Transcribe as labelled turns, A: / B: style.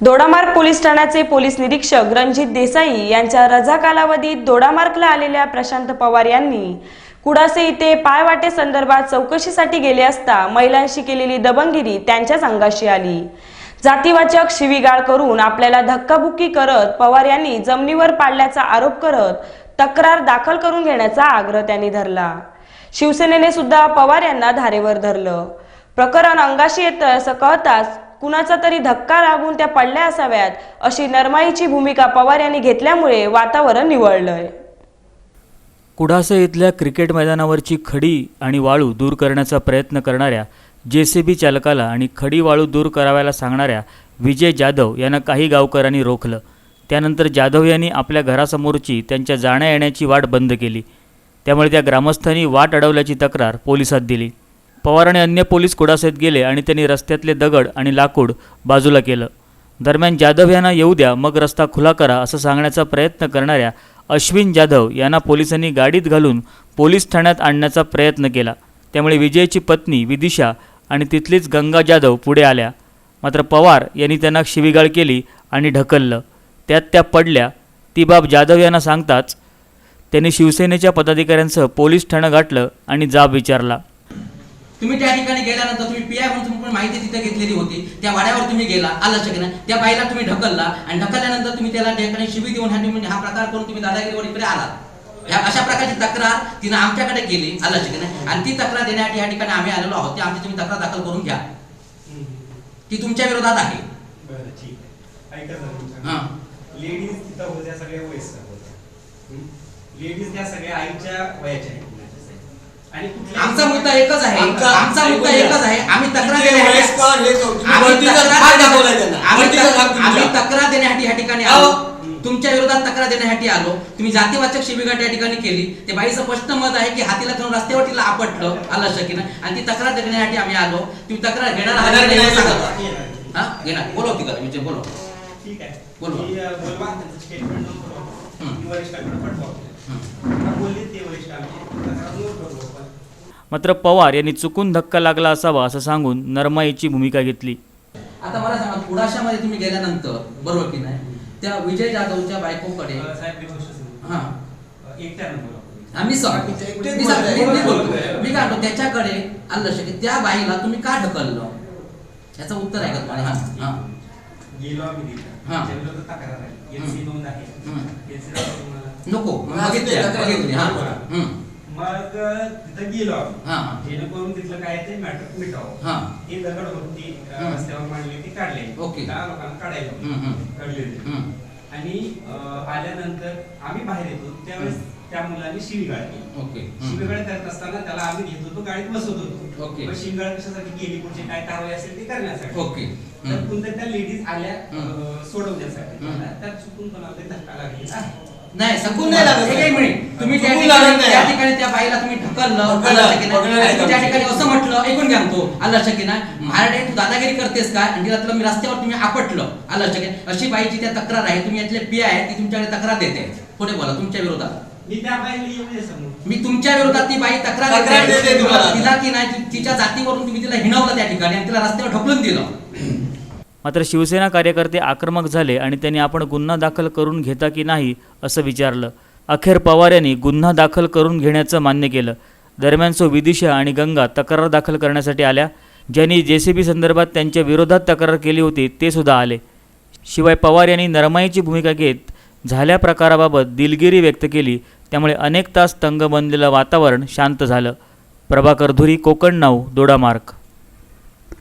A: Dodamarg police ठाण्याचे police निरीक्षक रणजित देसाई यांच्या रजा कालावधीत दोडामार्गला आलेल्या प्रशांत पवार यांनी कुडासे इथे पायवाटे संदर्भात चौकशीसाठी गेले असता महिलांशी केलेली दबंगिरी त्यांच्याच अंगाशी आली. जातीवाचक शिवीगाळ करून आपल्याला धक्काबुक्की करत पवार यांनी जमिनीवर पाडल्याचा आरोप करत तक्रार दाखल करून घेण्याचा आग्रह त्यांनी धरला. शिवसेनेने सुद्धा पवार यांना धारेवर धरलं. प्रकरण अंगाशी येतं असं कळताच कुणाचा तरी धक्का लागून त्या पडल्या असाव्यात अशी नरमाईची भूमिका पवार यांनी घेतल्यामुळे वातावरण निवळलंय.
B: कुडासे इथल्या क्रिकेट मैदानावरची खडी आणि वाळू दूर करण्याचा प्रयत्न करणाऱ्या जे सी बी चालकाला आणि खडी वाळू दूर करावायला सांगणाऱ्या विजय जाधव यांना काही गावकऱ्यांनी रोखलं. त्यानंतर जाधव यांनी आपल्या घरासमोरची त्यांच्या जाण्या येण्याची वाट बंद केली. त्यामुळे त्या ग्रामस्थांनी वाट अडवल्याची तक्रार पोलिसात दिली. पवार आणि अन्य पोलीस कुडासेत गेले आणि त्यांनी रस्त्यातले दगड आणि लाकूड बाजूला केलं. दरम्यान जाधव यांना येऊ द्या मग रस्ता खुला करा असं सांगण्याचा प्रयत्न करणाऱ्या अश्विन जाधव यांना पोलिसांनी गाडीत घालून पोलीस ठाण्यात आणण्याचा प्रयत्न केला. त्यामुळे विजयची पत्नी विदिशा आणि तिथलीच गंगा जाधव पुढे आल्या. मात्र पवार यांनी त्यांना शिवीगाळ केली आणि ढकललं. त्यात त्या पडल्या. ती बाब जाधव यांना सांगताच त्यांनी शिवसेनेच्या पदाधिकाऱ्यांसह पोलीस ठाणं गाठलं आणि जाब विचारला.
C: तुम्ही त्या ठिकाणी गेल्यानंतर तुम्ही पी आय म्हणून तुम्ही माहिती तिथे घेतलेली होती. त्या वाड्यावर तुम्ही गेला आलं नाही त्या बाईला तुम्ही ढकलला आणि ढकलल्यानंतर तुम्ही त्याला त्या ठिकाणी शिवी देऊन ह्या तुम्ही हा प्रकार करून तुम्ही दादागिरीवर इकडे आलात. ह्या अशा प्रकारची तक्रार तिनं आमच्याकडे केली आलं नाही आणि ती तक्रार देण्यासाठी या ठिकाणी आम्ही आलेलो आहोत. ती आमची तुम्ही तक्रार दाखल करून घ्या. ती तुमच्या विरोधात आहे. हा.
D: लेडीज तिथं होत्या सगळ्या वयस्कर होत्या. लेडीज त्या सगळ्या आईच्या वयाच्या आहेत.
C: आमचा मुद्दा एकच आहे
E: आमचा-
C: मुद्दा एकच. आहे आम्ही तक्रार आम्ही तक्रार देण्यासाठी- या ठिकाणी. आलो. तुमच्या विरोधात तक्रार देण्यासाठी आलो. तुम्ही जातीवाचक शिबिगाट या ठिकाणी केली. ते बाईचं स्पष्ट मत आहे की हातीला धरून रस्त्यावर तिला आपटलं. आलं शकीनं आणि ती तक्रार देण्यासाठी आम्ही आलो. तुम्ही तक्रार घेणार नाही
E: नाही.
C: हा? घेणार. बोलव ती विजय बोलव.
D: ठीक आहे.
C: बोलवा.
D: बोलवा. स्टेटमेंट करू बोलले ते वरिष्ठ आमचे तक्रार नोट करू आपण
B: मात्र पवार यांनी चुकून धक्का लागला असावा असं सांगून नरमाईची भूमिका घेतली.
C: आता मला सांगा कुडाशामध्ये तुम्ही गेल्यानंतर बरोबर की नाही? त्या विजय जाधवच्या बायकोकडे. हा. आम्ही मी सांगतो. मी- काय त्याच्याकडे आलं शक्य. त्या बाईला तुम्ही का ढकललं? याचं उत्तर आहे का तुम्हाला? हा हा. हा. हं. हं. नको. मग बघितली बघितली. हा.
D: मग तिथं गेलो
C: हा
D: जेणेकरून तिथलं काय ते मॅटर मिटावं
C: हा
D: दगड होती अं,
C: हं.
D: रस्त्यावर मांडली ती काढली
C: ओके.
D: त्या लोकांना काढायला
C: हं, हं.
D: काढले. आणि अं, आल्यानंतर आम्ही बाहेर येतो त्यावेळेस त्या मुलांनी शिवीगाळ केली
C: ओके हम्म.
D: शिवीगाळ करत असताना त्याला आम्ही घेत होतो गाडीत बसवत होतो
C: ओके.
D: मग शिवीगाळ कशासाठी केली पुढची काय कारवाई असेल ती करण्यासाठी
C: ओके
D: तर. कोणत्या त्या लेडीज आल्या
C: हं.
D: अं, सोडवण्यासाठी
C: हं.
D: त्यात चुकून कोणाला तरी धक्का लागलेला आहे
C: नाही
E: चुकून नाही लागत.
C: एक एक मिनिट तुम्ही त्या
E: चुकून
C: ठिकाणी
E: नाही.
C: त्या ठिकाणी त्या बाईला तुम्ही ढकललं.
E: पकडलं नाही
C: त्या? ठिकाणी असं म्हटलं ऐकून घ्या तो आलं शक्य नाही महाराडे तू दादागिरी करतेस काय आणि तिला तुला मी रस्त्यावर तुम्ही आपटलं आलं शक्य अशी बाईची त्या तक्रार आहे तुम्ही यातले पी आहे ती तुमच्याकडे तक्रार देते पुढे बोला तुमच्या विरोधात
D: मी त्या बाईला येऊ दे समोर
C: मी तुमच्या विरोधात ती बाई तक्रार
E: तक्रार
C: देते.
E: देते तुम्हाला.
C: तिला की नाही ती- तिच्या जातीवरून तुम्ही तिला हिणवलं त्या ठिकाणी आणि तिला रस्त्यावर ढकलून दिलं
B: मात्र शिवसेना कार्यकर्ते आक्रमक झाले आणि त्यांनी आपण गुन्हा दाखल करून घेता की नाही असं विचारलं. अखेर पवार यांनी गुन्हा दाखल करून घेण्याचं मान्य केलं. दरम्यान सो विदिशा आणि गंगा तक्रार दाखल करण्यासाठी आल्या. ज्यांनी जे सी बी संदर्भात त्यांच्या विरोधात तक्रार केली होती ते सुद्धा आले. शिवाय पवार यांनी नरमाईची भूमिका घेत झाल्या प्रकाराबाबत दिलगिरी व्यक्त केली. त्यामुळे अनेक तास तंग बनलेलं वातावरण शांत झालं. प्रभाकर धुरी कोकण नाऊ दोडामार्ग